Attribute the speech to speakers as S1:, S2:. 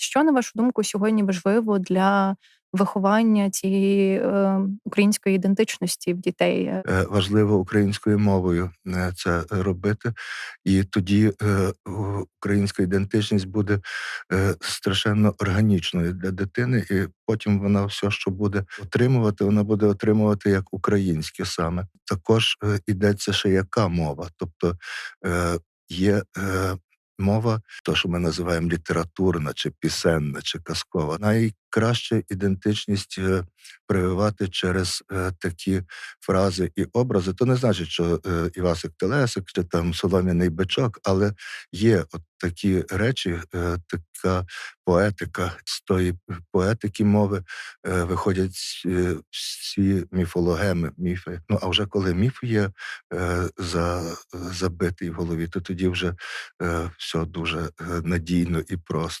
S1: Що, на вашу думку, сьогодні важливо для виховання цієї, е, української ідентичності в дітей? Е,
S2: Е, важливо українською мовою, це робити, і тоді, українська ідентичність буде, страшенно органічною для дитини, і потім вона всьо, що буде отримувати, вона буде отримувати як українське саме. Також, ідеться ще яка мова. Тобто, є, мова, то, що ми називаємо літературна, чи пісенна, чи казкова. Найкраще ідентичність, е, прививати через, е, такі фрази і образи. То не значить, що, е, Івасик Телесик чи там Солом'яний бичок, але є от такі речі, така поетика. З тої поетики мови, виходять всі міфологеми, міфи. Ну, а вже коли міф є, за забитий в голові, то тоді вже, е, всьо дуже, надійно і просто.